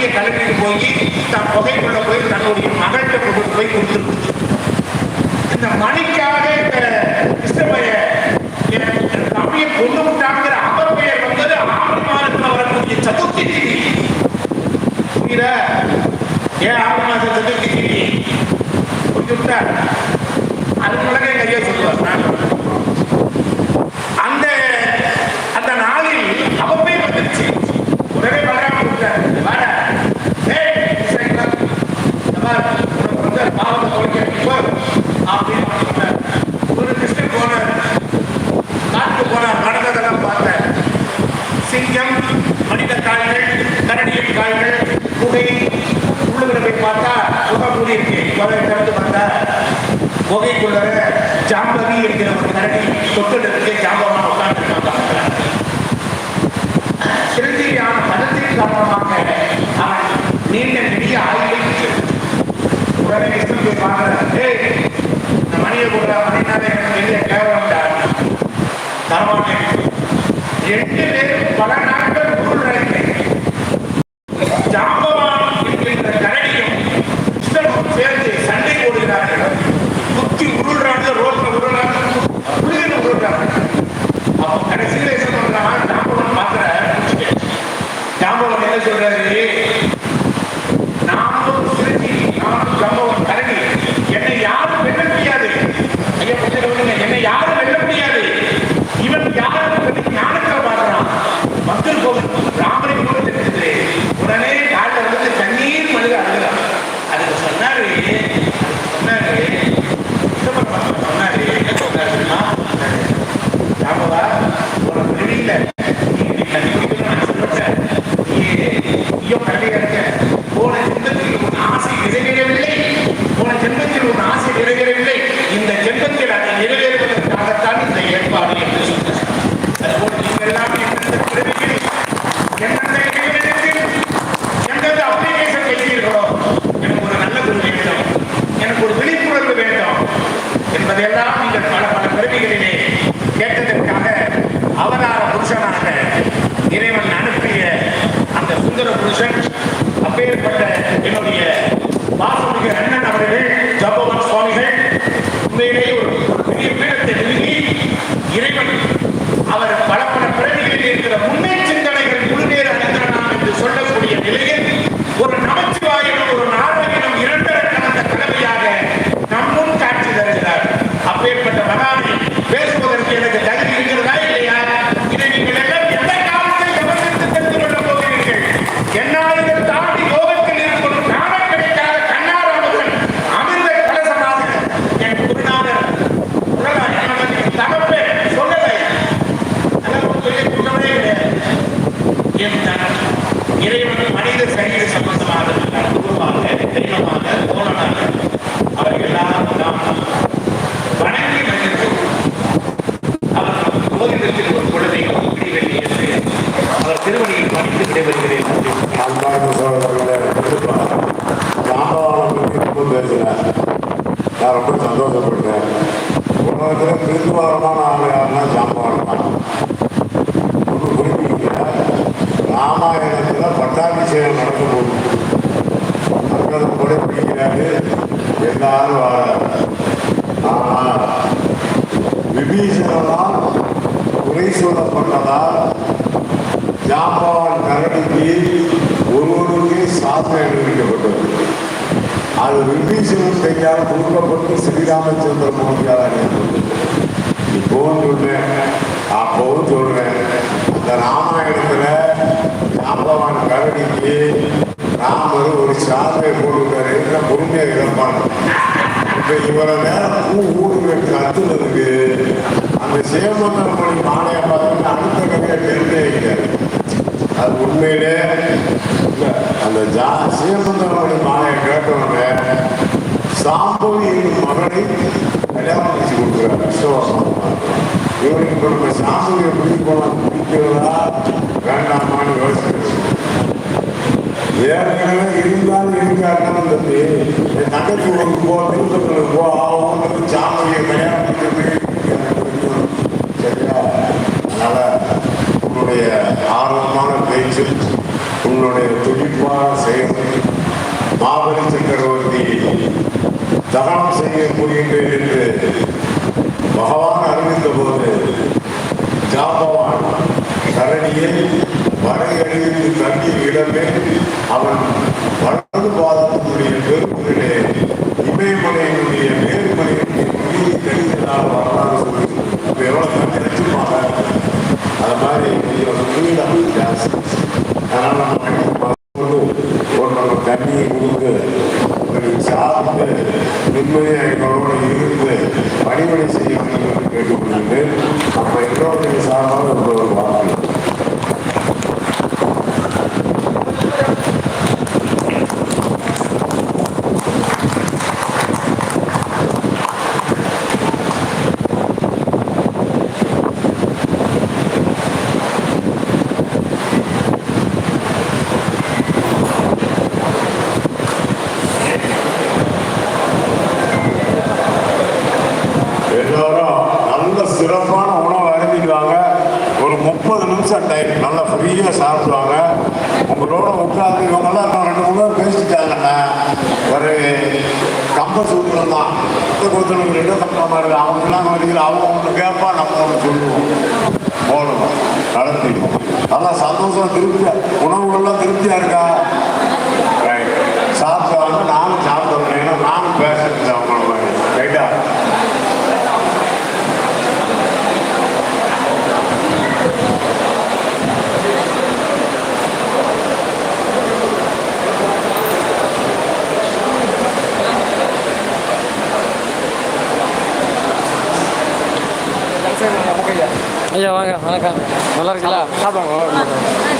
இருக்கக்கூடிய மணியை போய் தன் புகைக்குள்ள போய் தன்னுடைய மகள்கிட்ட கொண்டு போய் கொடுத்துருக்கு இந்த மணிக்காக இந்த கிருஷ்ணமய தம்பியை கொண்டு விட்டாங்கிற அவர் பெயர் வந்தது ஆறு மாதத்தில் வரக்கூடிய சதுர்த்தி திதி. புரியுதா? ஏன் ஆறு மாதம் சதுர்த்தி திதி? புரிஞ்சுட்டா புகைக்குள்ள ஜாம்பவி என்கிற ஒரு கரடி தொட்டிலிருக்கு ஜாம்பவான் உட்கார்ந்து சிரஞ்சீவியான பதத்தின் காரணமாக அவன் நீண்ட நெடிய ஆயுளை உடனே விஷ்ணு போய் பார்க்கிறாரு இந்த மணியை கூட மணினால எனக்கு பெரிய கேவலம் தரமாட்டேன் ரெண்டு பேரும் ஜாம்பவான் என் இறைவன் மனித சரீர சம்பந்தமாக குருவாக தெய்வமாக தோழனாக அவர் எல்லாம் நாம் வணங்கி மன்னித்து அவர் நமக்கு கோவிலத்தில் ஒரு குழந்தையும் பிடிவெளி என்று அவர் திருவடியில் பணித்து விடைபெறுகிறேன். ரொம்ப பேசினேன் நான் ரொம்ப சந்தோஷப்பட்டேன் உலகத்தில் பிரிந்துவாரமான ஆள் யாருன்னா ஜாம்பவானம் தான் ராமாயணத்தில் பட்டாபிஷேகம் நடக்கும் போது மக்களும் கூட பிடிக்கிறாரு எல்லாரும் வாழ ஆனால் விபீஷணனால் குறை சொல்லப்பட்டதால் ஜாம்பவான் கரடிக்கு ஒருவருக்கே சாசனம் அறிவிக்கப்பட்டது அது விபீஷணன் கையால் கொடுக்கப்பட்டு ஸ்ரீராமச்சந்திர மூர்த்தியால் அணியப்பட்டது. இப்போவும் சொல்றேன் அப்போவும் சொல்றேன். அந்த ராமாயணத்துல ஜாம்பவான் கருணிக்கு ராமர் ஒரு சாதனை போட்டுட்டாரு என்ன பொறுமையா இழப்பாங்க இப்ப இவ்வளவு நேரம் பூ ஊடுங்க கத்துனதுக்கு அந்த சேமந்தன் மணி மாலையை பார்த்து அடுத்த கதையை தெரிஞ்சே அது உண்மையிலே அந்த ஜா சேமந்தன் மணி மாலையை கேட்டவங்க சாம்பவி என்னும் மகனை கல்யாணம் வச்சு கொடுக்குறாரு. விஸ்வவாசம் இவனுக்கு இப்ப நம்ம பிடிக்கிறதா வேண்டாமான்னு யோசிக்கிறது ஏற்கனவே இருந்தாலும் இருக்காருன்னா தம்பி என் தங்கச்சி ஒரு போ திருப்பத்தில் போ அவங்க சாமியை சரியா? அதனால உன்னுடைய ஆர்வமான பேச்சு உன்னுடைய துடிப்பான செயல் மாபெரி சக்கரவர்த்தி தகனம் செய்ய முடிகின்றேன் என்று பகவான் அறிவித்த போது ஜாம்பவான் கரணியை வடகழித்து தண்ணீர் இடமே அவன் வலது பாதத்தினுடைய பெருமையிலே இமயமலையினுடைய மேற்மலையினுடைய நீதி தெரிந்ததாக வரலாறு சொல்லி அப்ப எவ்வளவு தண்ணி நினைச்சுப்பாங்க அது மாதிரி கொஞ்சம் ஜாஸ்தி. அதனால நம்ம ஒரு நம்ம தண்ணியை கொடுத்து சார்ந்து நிம்மதியாக எங்களோடு இருந்து பணிபடை செய்ய வேண்டும் என்று கேட்டுக்கொள்கிறேன். அப்ப எல்லோருடைய சார்பாக ஒரு வாழ்க்கை டைம் நல்லா ஃப்ரீயாக சாப்பிடுவாங்க. உங்களோட உட்காந்து இவங்கெல்லாம் நான் ரெண்டு மூணு பேர் பேசிட்டாங்கண்ணா. ஒரு கம்ப சூத்திரம் தான். கொடுத்தவங்க ரெண்டு கம்பமாக இருக்கு அவங்கெல்லாம் வரைக்கும் அவங்க ஒன்று கேட்பா நம்ம ஒன்று சொல்லுவோம். போகணும். நடத்திடுவோம் நல்லா சந்தோஷம் திருப்தியா. உணவுகள்லாம் திருப்தியாக இருக்கா? ரைட் நானும் சாப்பிடுவேன் ஏன்னா நானும் பேசுறது அவங்க ஐயா வாங்க வணக்கம். நல்லா இருக்கீங்களா? சாப்பிடுங்க.